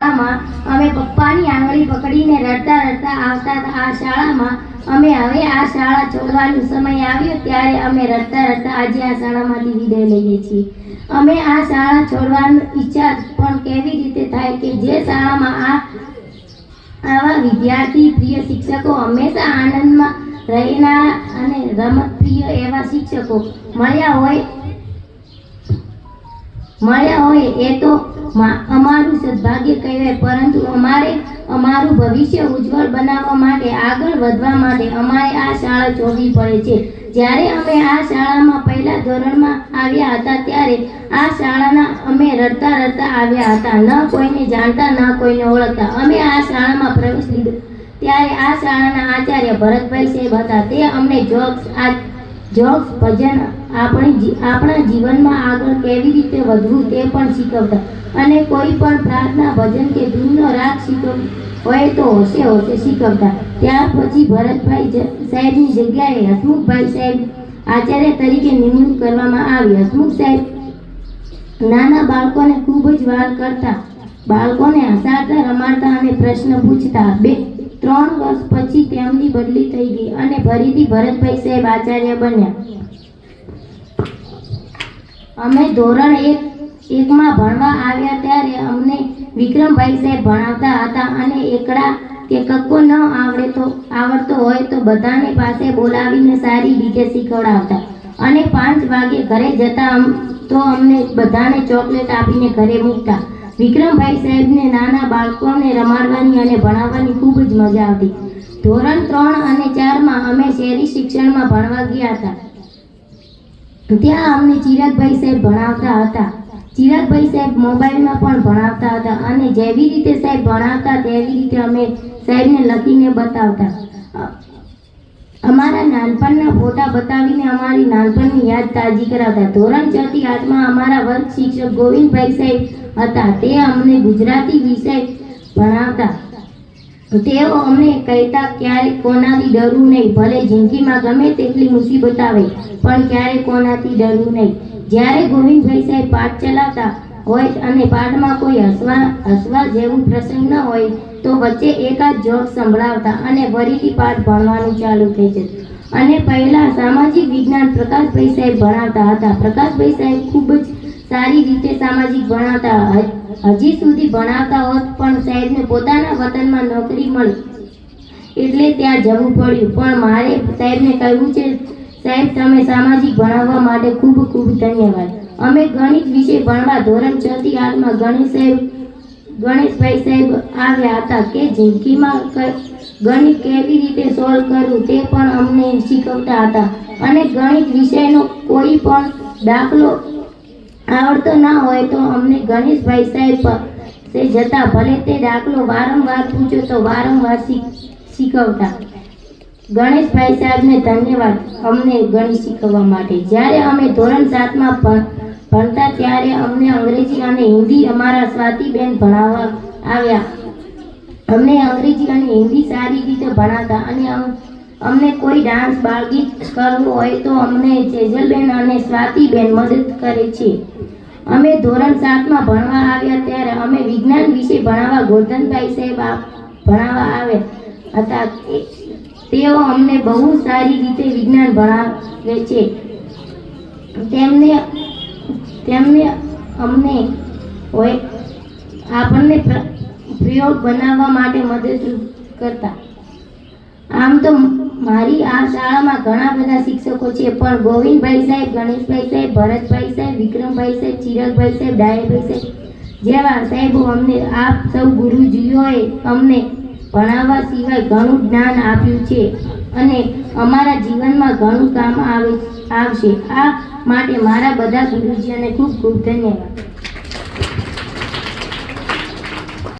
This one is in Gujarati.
શાળામાં અમે પપ્પાની આંગળી પકડીને રડતા રડતા આવતા હતા. આ શાળામાં અમે હવે આ શાળા છોડવાનો સમય આવ્યો ત્યારે અમે રડતા રડતા આજે આ શાળામાંથી વિદાય લઈએ છીએ. અમે આ શાળા છોડવાની ઈચ્છા પણ કેવી રીતે થાય કે જે શાળામાં આ આવા વિદ્યાર્થી, પ્રિય શિક્ષકો હંમેશા આનંદમાં રહેનારા અને રમતપ્રિય એવા શિક્ષકો મળ્યા હોય મળ્યા હોય એ તો અમારું સદભાગ્ય કહેવાય, પરંતુ અમારે અમારું ભવિષ્ય ઉજ્જવળ બનાવવા માટે આગળ વધવા માટે અમારે આ શાળા છોડવી પડે છે. જ્યારે અમે આ શાળામાં પહેલા ધોરણમાં આવ્યા હતા, ત્યારે આ શાળાના અમે રડતા રડતા આવ્યા હતા. ન કોઈને જાણતા, ન કોઈને ઓળખતા. અમે આ શાળામાં પ્રવેશ લીધો. ત્યારે આ શાળાના આચાર્ય ભરતભાઈ સાહેબ હતા. તે અમને જોક્સ આ જોક્સ ભજન આપણે આપણા જીવનમાં આગળ કેવી રીતે વધવું તે પણ શીખવતા. અને કોઈ પણ પ્રાર્થના, ભજન કે ધૂનનો રાગ શીખવ, હોય તો હોશે હોશે શીખવતા. ત્યાર પછી ભરતભાઈ સાહેબની જગ્યાએ હસમુખભાઈ સાહેબ આચાર્ય તરીકે નિમણૂક કરવામાં આવી. હસમુખ સાહેબ નાના બાળકોને ખૂબ જ વાર કરતા. બાળકોને હસાતા, રમાડતા અને પ્રશ્ન પૂછતા. બે ત્રણ વર્ષ પછી તેમની બદલી થઈ ગઈ અને ફરીથી ભરતભાઈ સાહેબ આચાર્ય બન્યા. અમે ધોરણ એક, એકમાં ભણવા આવ્યા ત્યારે અમને વિક્રમભાઈ સાહેબ ભણાવતા હતા અને એકડા કે કક્કો ન આવડે તો આવડતો હોય તો બધાને પાસે બોલાવીને સારી રીતે શીખવડાવતા અને પાંચ વાગે ઘરે જતા તો અમને બધાને ચોકલેટ આપીને ઘરે મૂકતા. વિક્રમભાઈ સાહેબને નાના બાળકોને રમાડવાની અને ભણાવવાની ખૂબ જ મજા આવતી. ધોરણ ત્રણ અને ચારમાં અમે શહેરી શિક્ષણમાં ભણવા ગયા હતા. ત્યાં અમને ચિરાગભાઈ સાહેબ ભણાવતા હતા. ચિરાગભાઈ સાહેબ મોબાઈલમાં પણ ભણાવતા હતા અને જેવી રીતે સાહેબ ભણાવતા તેવી રીતે અમે સાહેબને લખીને બતાવતા. અમારા નાનપણના ફોટા બતાવીને અમારી નાનપણની યાદ તાજી કરાવતા. ધોરણ છ થી આઠમાં અમારા વર્ગ શિક્ષક ગોવિંદભાઈ સાહેબ હતા. તે અમને ગુજરાતી વિષય ભણાવતા. તેઓ અમને કહેતા ક્યારે કોનાથી ડરવું નહીં? ભલે જિંદગીમાં ગમે તેટલી મુસીબત આવે, પણ ક્યારે કોનાથી ડરવું નહીં? જ્યારે ગોવિંદભાઈ સાહેબ પાઠ ચલાવતા હોય અને પાઠમાં કોઈ હસવા હસવા જેવું પ્રસંગ ન હોય, તો વચ્ચે એકાદ જોક સંભળાવતા અને ફરીથી પાઠ ભણવાનું ચાલુ થઈ જતું. અને પહેલાં સામાજિક વિજ્ઞાન પ્રકાશભાઈ સાહેબ ભણાવતા હતા. પ્રકાશભાઈ સાહેબ ખૂબ જ સારી રીતે સામાજિક ભણાવતા હજી સુધી ભણાવતા હોત પણ સાહેબને પોતાના વતનમાં નોકરી મળી. એટલે ત્યાં જવું પડ્યું. પણ મારે સાહેબને કહ્યું છે, સાહેબ, તમે સામાજિક ભણાવવા માટે ખૂબ ખૂબ ધન્યવાદ. અમે ગણિત વિશે ભણવા ધોરણ છ થી ગણેશ સાહેબ, ગણેશભાઈ સાહેબ આવ્યા હતા કે જિંદગીમાં ગણિત કેવી રીતે સોલ્વ કરવું તે પણ અમને શીખવતા હતા. અને ગણિત વિષયનો કોઈ પણ દાખલો આવડતો ના હોય તો અમને ગણેશભાઈ સાહેબ પાસે જતા ભલે તે દાખલો વારંવાર પૂછો તો વારંવાર શીખવતા. ગણેશભાઈ સાહેબને ધન્યવાદ અમને ગણિત શીખવવા માટે. જ્યારે અમે ધોરણ સાતમાં ભણ- ભણતા ત્યારે અમને અંગ્રેજી અને હિન્દી અમારા સ્વાતિબેન ભણાવવા આવ્યા. અમને અંગ્રેજી અને હિન્દી સારી રીતે ભણાતા અને અમને કોઈ ડાન્સ બાળગીત કરવું હોય તો અમને જેજલબેન અને સ્વાતિબેન મદદ કરે છે. અમે ધોરણ સાતમાં ભણવા આવ્યા ત્યારે અમે વિજ્ઞાન વિશે ભણાવવા ગોરધનભાઈ સાહેબ ભણાવવા આવ્યા હતા. તેઓ અમને બહુ સારી રીતે વિજ્ઞાન ભણાવે છે. તેમને તેમને અમને હોય, આપણને પ્ર- પ્રયોગ બનાવવા માટે મદદરૂપ કરતા. આમ તો મારી આ શાળામાં ઘણા બધા શિક્ષકો છે, પણ ગોવિંદભાઈ સાહેબ, ગણેશભાઈ સાહેબ, ભરતભાઈ સાહેબ, વિક્રમભાઈ સાહેબ ચિરાગભાઈ સાહેબ ડાયરભાઈ સાહેબ, જેવા સાહેબો અમને, આપ સૌ ગુરુજીઓએ અમને ભણાવવા સિવાય ઘણું જ્ઞાન આપ્યું છે અને અમારા જીવનમાં ઘણું કામ આવે, આવશે. આ માટે મારા બધા ગુરુજીઓને ખૂબ ખૂબ ધન્યવાદ.